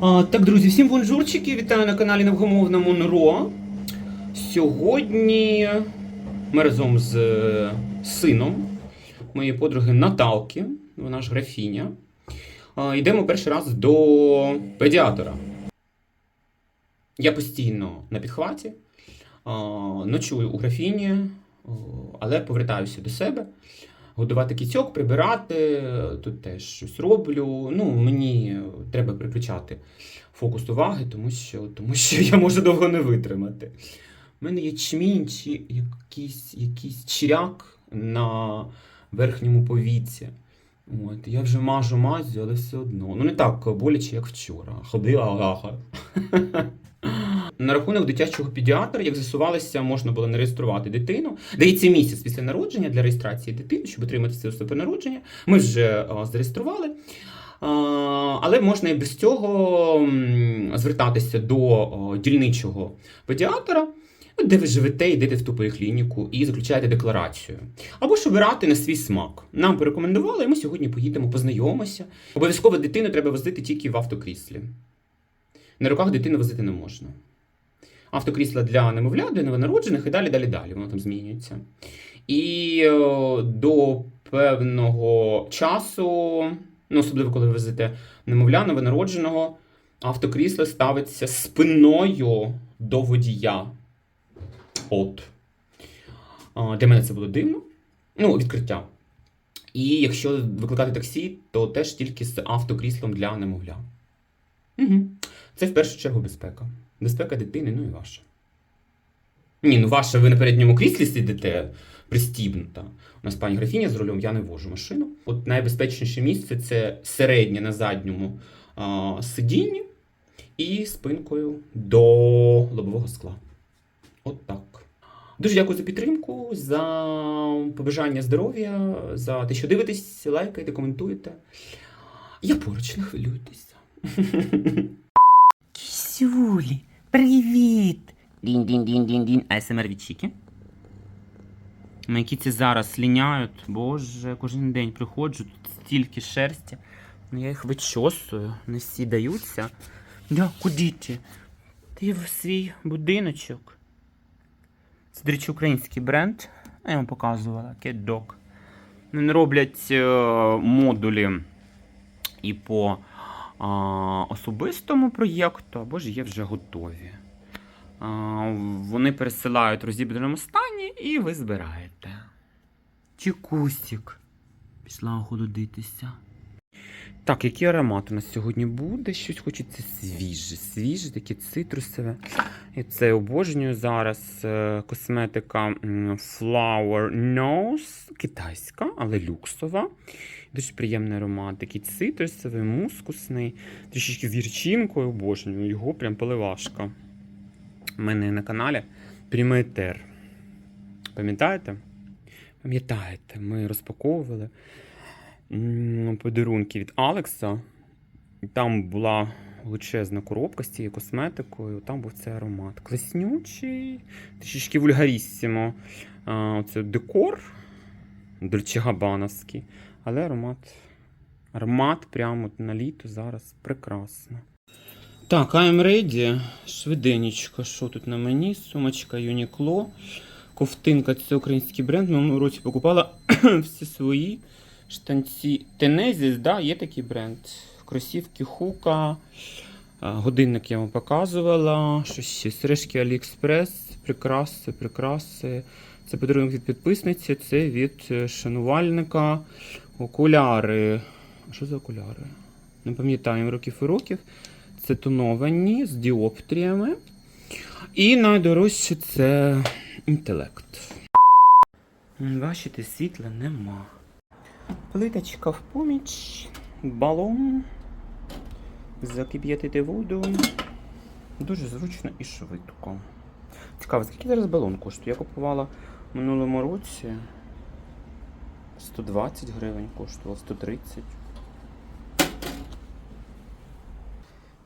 Так, друзі, всім бонжурчики! Вітаю на каналі Невгомовному НРО. Сьогодні ми разом з е, сином моєї подруги Наталки, вона ж графіня, йдемо перший раз до педіатра. Я постійно на підхваті, ночую у графіні, але повертаюся до себе. Годувати кіцьок, прибирати, тут теж щось роблю. Ну, мені треба переключати фокус уваги, тому що, тому що я можу довго не витримати. У мене є чмінь чи якийсь, якийсь чиряк на верхньому повіці. От, я вже мажу мазю, але все одно. Ну, не так боляче, як вчора. Ходила гаха. На рахунок дитячого педіатра, як з'ясувалося, можна було не реєструвати дитину. Дається місяць після народження для реєстрації дитини, щоб отримати про народження. Ми вже а, зареєстрували. Але можна і без цього звертатися до о, дільничого педіатра, де ви живете, йдете в ту поліклініку і заключаєте декларацію. Або ж обирати на свій смак. Нам порекомендували, і ми сьогодні поїдемо, познайомимося. Обов'язково дитину треба возити тільки в автокріслі. На руках дитину возити не можна. Автокрісла для немовлят, для новонароджених і далі, далі, далі. Воно там змінюється. І е, до певного часу, ну, особливо коли ви везете немовля новонародженого, автокрісло ставиться спиною до водія. От. Для мене це було дивно. Ну, відкриття. І якщо викликати таксі, то теж тільки з автокріслом для немовля. Угу. Це в першу чергу безпека. Безпека дитини, ну і ваша. Ні, ну ваша, ви на передньому кріслі сидите пристібнута. У нас пані графіня з рулем, я не вожу машину. От найбезпечніше місце це середнє на задньому а, сидінні і спинкою до лобового скла. От так. Дуже дякую за підтримку, за побажання здоров'я, за те, що дивитесь, лайкаєте, коментуєте. Я поруч не хвилюйтеся. Кисюлі, привіт! Дінь-дінь-дінь-дінь-дінь. АСМР від Чіки. Мої кіці зараз ліняють. Боже, кожен день приходжу, тут стільки шерсті. Ну я їх вичосую, не всі даються. Да, куди ти? Ти в свій будиночок. Це, до речі, український бренд. Я вам показувала, CatDog. Вони роблять е, модулі і по а, особистому проєкту, або ж є вже готові. А, вони пересилають в розібраному стані і ви збираєте. Чікусік. Пішла охолодитися. Так, який аромат у нас сьогодні буде? Щось хочеться свіже, свіже, таке цитрусове. І це обожнюю зараз е, косметика Flower Nose, китайська, але люксова. Дуже приємний аромат, такий цитрусовий, мускусний, трішечки з гірчинкою, обожнюю. Його прям поливашка. У мене на каналі Прямий етер. Пам'ятаєте? Пам'ятаєте, ми розпаковували подарунки від Алекса. Там була величезна коробка з цією косметикою. Там був цей аромат. Класнючий, трішечки вульгаріссимо. А, Це декор дольчегабановський. Але аромат. Аромат прямо на літо зараз прекрасно. Так, I'm ready. Швиденечко, що тут на мені? Сумочка Uniqlo. Ковтинка це український бренд. В минулому році покупала всі свої штанці. Тенезіс, да, є такий бренд. Кросівки Хука. Годинник я вам показувала. Що? Сережки AliExpress. Прикраси, прикраси. Це подарунок від підписниці, це від е, шанувальника. Окуляри. А що за окуляри? Не пам'ятаю років і років. Це тоновані з діоптріями. І найдорожче це інтелект. Бачите, світла нема. Плиточка в поміч, балон. Закип'ятити воду. Дуже зручно і швидко. Цікаво, скільки зараз балон коштує? Я купувала в минулому році 120 гривень коштував, 130.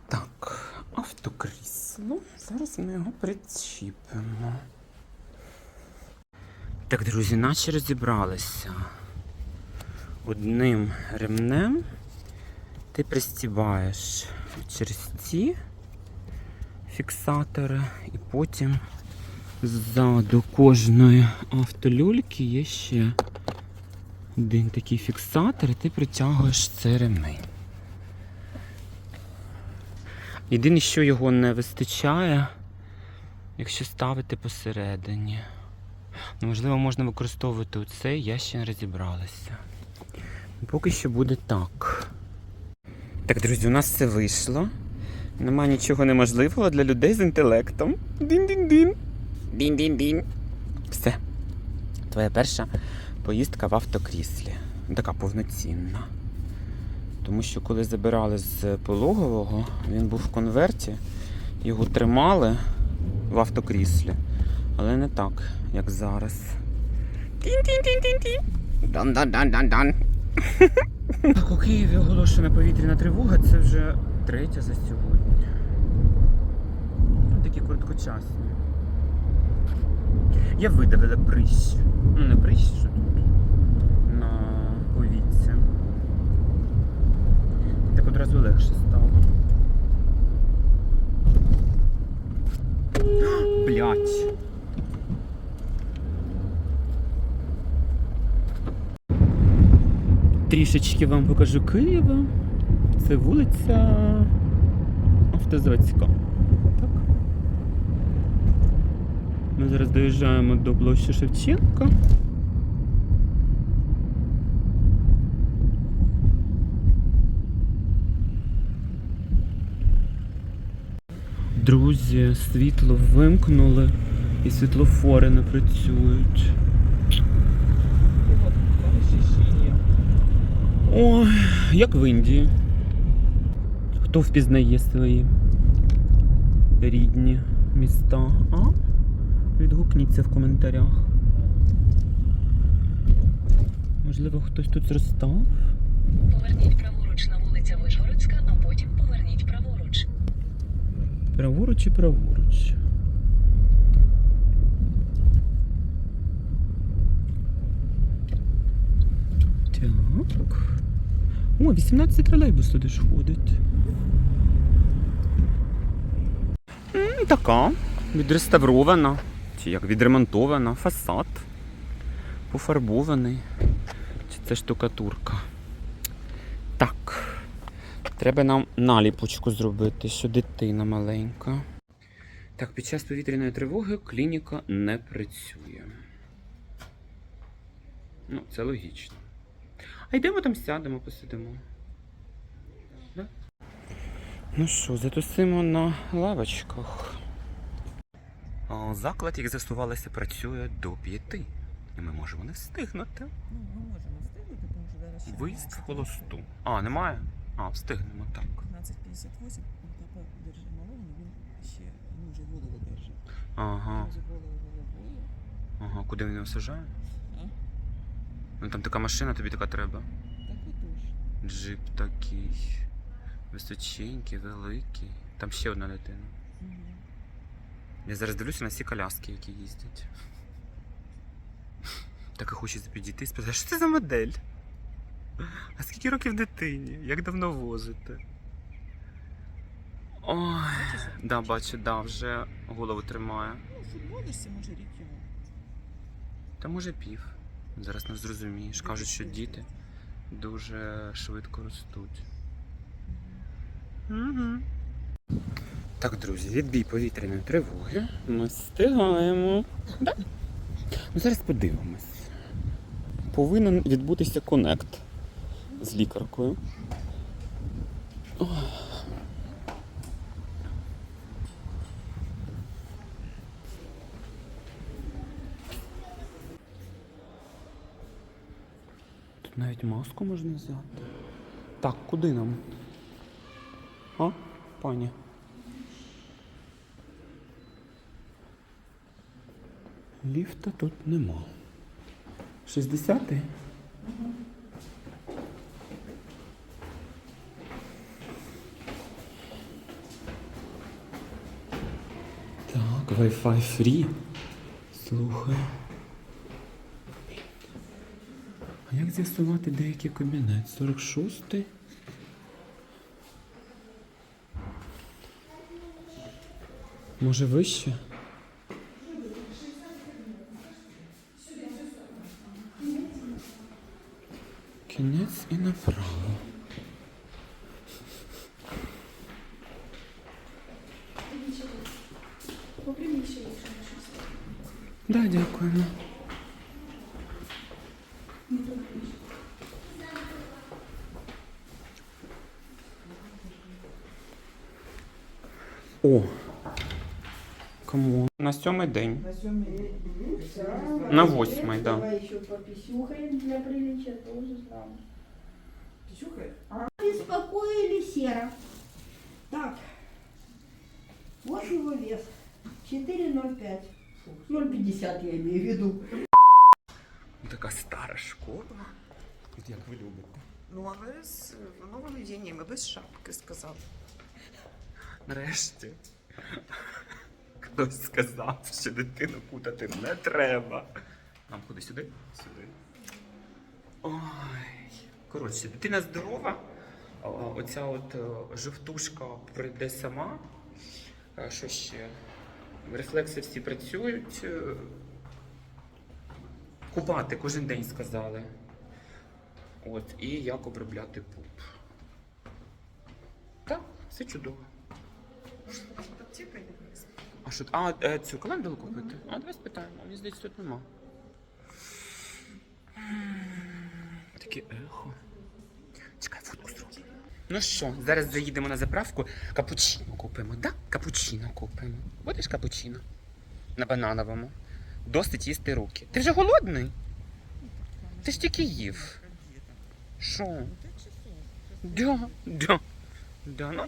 Так, автокрісло. Зараз ми його причіпимо. Так, друзі, наче розібралися. Одним ремнем ти пристібаєш через ці фіксатори, і потім ззаду кожної автолюльки є ще один такий фіксатор, і ти притягуєш цей ремень. Єдине, що його не вистачає, якщо ставити посередині. Ну, можливо, можна використовувати оцей, я ще не розібралася. Поки що буде так. Так, друзі, у нас все вийшло. Нема нічого неможливого для людей з інтелектом. Дін-дін-дін. Дін-дін-дін. Все. Твоя перша поїздка в автокріслі. Така повноцінна. Тому що коли забирали з пологового, він був в конверті, його тримали в автокріслі, але не так, як зараз. Тін-тін-тін-тін-тін. Дан-дан-дан-дан-дан. Так, у Києві оголошена повітряна тривога, це вже третя за сьогодні. Ну, такі короткочасні. Я видавила прищ. Ну, не прищ, що тут. На повіці. Так одразу легше стало. Блять. Трішечки вам покажу Києва. Це вулиця Автозаводська. Так. Ми зараз доїжджаємо до площі Шевченка. Друзі, світло вимкнули і світлофори не працюють. Ой, як в Індії. Хто впізнає свої рідні міста? А? Відгукніться в коментарях. Можливо, хтось тут зростав? Поверніть праворуч на вулиця Вишгородська, а потім поверніть праворуч. Праворуч і праворуч. Так. О, 18 тролейбус туди ж ходить. М, Така. Відреставрована. Чи як відремонтована. Фасад. Пофарбований. Чи це штукатурка? Так. Треба нам наліпочку зробити, що дитина маленька. Так, під час повітряної тривоги клініка не працює. Ну, це логічно. А йдемо там сядемо, посидимо. Да? Ну що, затусимо на лавочках. Заклад, як з'ясувалося, працює до п'яти. І ми можемо не встигнути. Ну, ми можемо встигнути, тому що зараз ще Виїзд в 12:50. холосту. А, немає? А, встигнемо так. 15.58, папа держить малого, він ще ну, вже голову держить. Ага. Вже голову головою. Ага, куди він його сажає? Ну там така машина, тобі така треба. Так отож. Джип такий. Височенький, великий. Там ще одна дитина. Мгм. Я зараз дивлюся на всі коляски, які їздять. Так і хочеться підійти і спитати, що це за модель? А скільки років дитині? Як давно возите? Ой, да, бачу, да, вже голову тримає. Ну, футболишся, може рік йому. Та може пів. Зараз не зрозумієш. Кажуть, що діти дуже швидко ростуть. Угу. Так, друзі, відбій повітряної тривоги. Ми встигаємо. Да? Ну, зараз подивимось. Повинен відбутися конект з лікаркою. Маску можна взяти. Так, куди нам? А, пані? Ліфта тут нема. 60-й? Так, Wi-Fi free. Слухай. з'ясувати деякий кабінет. 46-й. Може вище? Кінець і направо. Да, дякуємо. О! Кому? На сьомий день. На сьомий На восьмий, да. Давай еще пописюхаем для приличия, тоже знал. Пісюхає? Беспокоили сера. Так. Вот его вес. 4,05. 0,50 я имею в виду. Така стара школа. От як ви любите. Ну, але з нововведеннями, без шапки сказав. Нарешті. Хтось сказав, що дитину путати не треба. Нам куди сюди? Сюди. Ой. Коротше, дитина здорова. Оця от е, жовтушка прийде сама. Що ще? Рефлекси всі працюють. Е, Купати кожен день сказали. От, і як обробляти пуп. Так, все чудово. А що? А, е, цю календулу купити? А, давай спитаємо. Мені здається, тут нема. Таке ехо. Чекай, фотку зроблю. Ну що, зараз заїдемо на заправку, капучино купимо, да? Капучино купимо. Будеш капучино? На банановому. Досить їсти руки. Ти вже голодний? Ти ж тільки їв. Що? Да, да. Да, ну.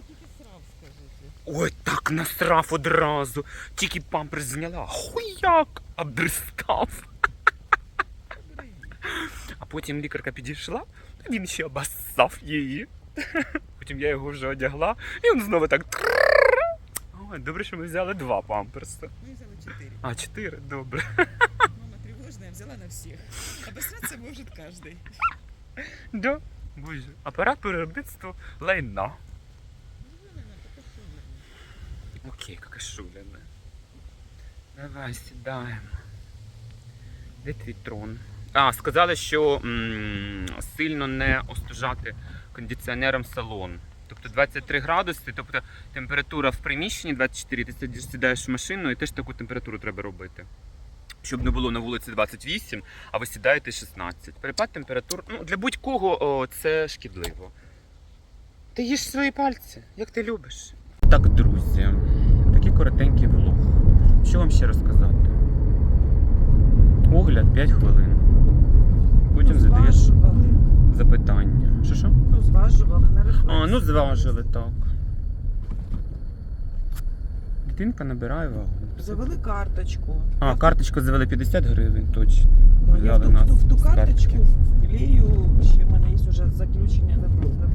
Ой, так насрав одразу. Тільки памперс зняла. Хуяк! Обдристав. А потім лікарка підійшла, він ще обоссав її. Потім я його вже одягла, і він знову так. Ой, добре, що ми взяли два памперси. Ми взяли чотири. А, чотири, добре. Мама тривожна, взяла на всіх. Обосратися може кожен. Да. Боже, апарат по лайна. Окей, как шулене. Давай сідаємо. Де твій трон? А, сказали, що м, сильно не остужати кондиціонером салон. Тобто 23 градуси, тобто температура в приміщенні 24, ти сидиш- сідаєш в машину і теж таку температуру треба робити. Щоб не було на вулиці 28, а ви сідаєте 16. Перепад температур ну, для будь-кого це шкідливо. Ти їж свої пальці, як ти любиш. Так, друзі, такий коротенький влог. Що вам ще розказати? Огляд 5 хвилин. Потім задаєш запитання. Що що? Ну, зважували на рефлекс. А, ну зважили так. Дитинка набирає вагу. Завели карточку. А, карточку завели 50 гривень, точно. Ну, Я в ту, нас в ту, карточку вклею, ще в мене є вже заключення невролога.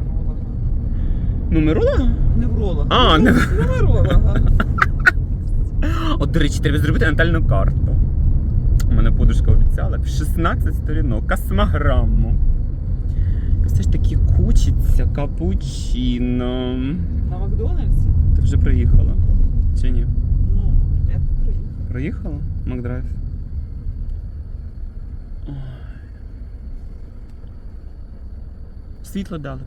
Нумеролога? Невролога. А, Ну, нев- невролога. От, до речі, треба зробити натальну карту. У мене подружка обіцяла 16 сторінок, космограму. Все ж таки кучиться капучино. На Макдональдсі? Ти вже приїхала? Чи ні? Ну, я приїхала. Приїхала? Макдрайв? Світло дали.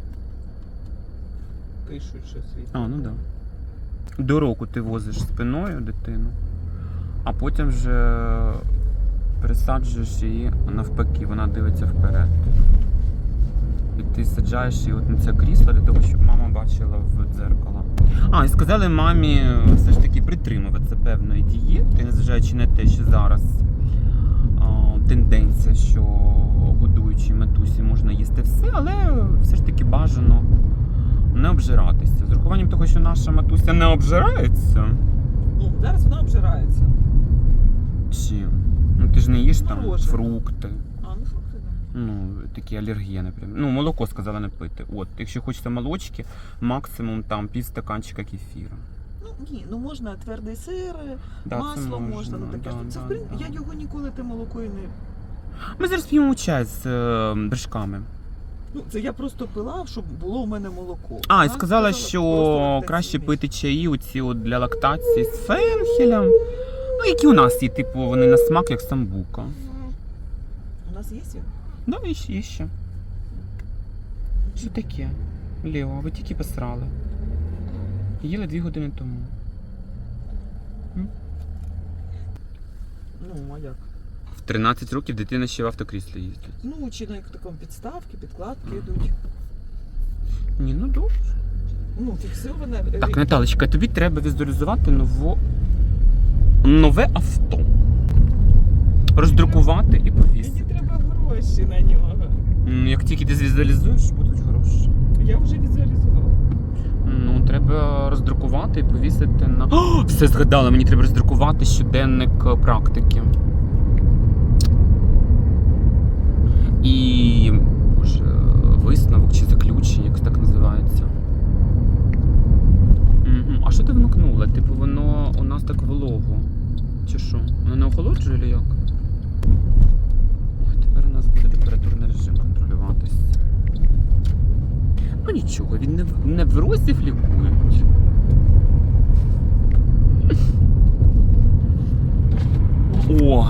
Пишуть, що світ. А, ну так. Да. До року ти возиш спиною дитину, а потім вже пересаджуєш її навпаки, вона дивиться вперед. І ти саджаєш її от на це крісло для того, щоб мама бачила в дзеркало. А, і сказали мамі все ж таки притримуватися певної дієти, незважаючи на те, що зараз а, тенденція, що годуючій матусі можна їсти все, але все ж таки бажано обжиратися. З урахуванням того, що наша матуся не обжирається. Ну, зараз вона обжирається. Чим? Ну ти ж не їш там Морожене. фрукти. А, ну фрукти, да. Ну, такі алергени прям. Ну, молоко сказала не пити. От, якщо хочеться молочки, максимум там пів стаканчика кефіру. Ну ні, ну можна твердий сир, Да, це масло можна, ну таке. да, це, да, в принципі, да. я його ніколи те молоко і не. Ми зараз п'ємо чай з е, вершками. Ну, це я просто пила, щоб було у мене молоко. А, і Вона сказала, просто що лактаційний. краще пити чаї оці от для лактації з фенхелем. Ну, які у нас є, типу, вони на смак, як самбука. У нас є він? Да, і ще, є ще. Що таке? Лео, ви тільки посрали. Їли дві години тому. Ну, а як? В 13 років дитина ще в автокріслі їздить. Ну, чи на такому підставки, підкладки Ага. йдуть. Ні, ну добре. Ну, фіксоване. Так, Наталочка, тобі треба візуалізувати ново... нове авто. Роздрукувати і повісити. Мені треба гроші на нього. М, Як тільки ти звізуалізуєш, будуть гроші. Я вже візуалізувала. Ну, треба роздрукувати і повісити на. О, все згадала, мені треба роздрукувати щоденник е, практики. І. Боже, висновок чи заключення, як так називається. А що ти вмикнула? Типу, воно у нас так волого. Чи що? Воно не охолоджує чи як? Ой, тепер у нас буде температурний режим контролюватися. Ну нічого, він не, в- не врозів лікують. О!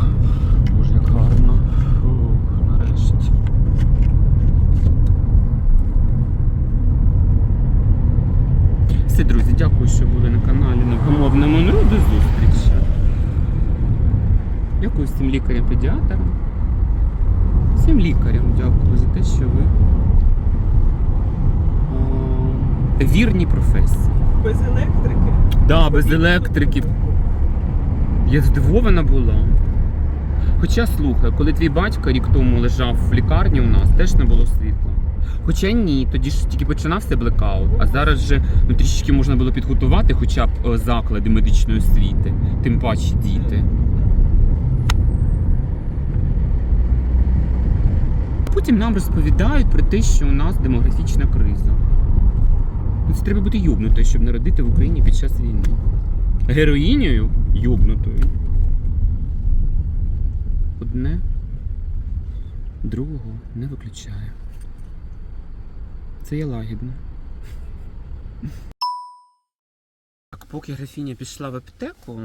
Боже, як гарно. Фух, нарешті. Все, друзі, дякую, що були на каналі Невгамовне Монро. До зустрічі. Дякую всім лікарям-педіатрам. Всім лікарям дякую за те, що ви о, вірні професії. Без електрики. Да, без електрики. Я здивована була. Хоча слухай, коли твій батько рік тому лежав в лікарні у нас, теж не було світла. Хоча ні, тоді ж тільки починався блекаут, а зараз же ну, трішечки можна було підготувати хоча б е, заклади медичної освіти, тим паче діти. Потім нам розповідають про те, що у нас демографічна криза. Ну, Це треба бути йобнутою, щоб народити в Україні під час війни. Героїнею йобнутою. Одне другого не виключає. Це є лагідно. Так, поки графіня пішла в аптеку,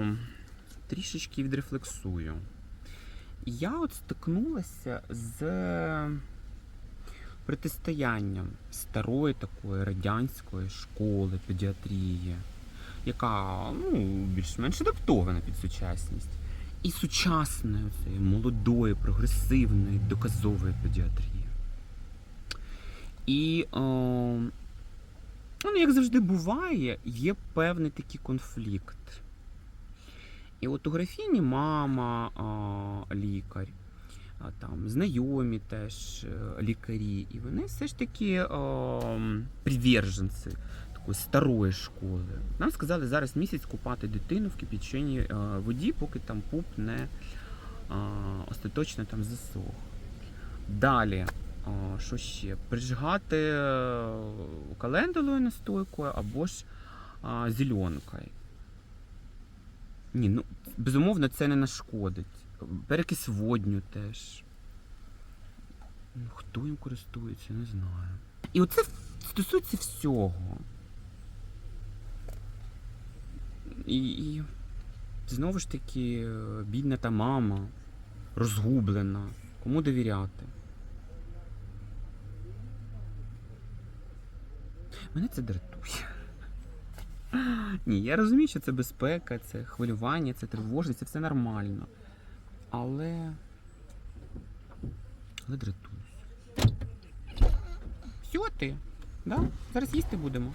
трішечки відрефлексую. Я от стикнулася з протистоянням старої такої радянської школи педіатрії, яка ну, більш-менш адаптована під сучасність, і сучасної цієї молодої, прогресивної, доказової педіатрії. І, о, ну, як завжди буває, є певний такий конфлікт. І от у графіні мама а, лікар, а, там знайомі теж е, лікарі, і вони все ж таки приверженці такої старої школи. Нам сказали зараз місяць купати дитину в кипяченій воді, поки там пуп не а, остаточно там засох. Далі, що ще? Прижигати е, календулою настойкою або ж зеленкою. Ні, ну безумовно, це не нашкодить. Перекис водню теж. Ну, хто їм користується, не знаю. І оце стосується всього. І, і знову ж таки, бідна та мама, розгублена. Кому довіряти? Мене це дратує. Ні, я розумію, що це безпека, це хвилювання, це тривожність, це все нормально. Але. Але дратуюсь. Все ти? Да? Зараз їсти будемо.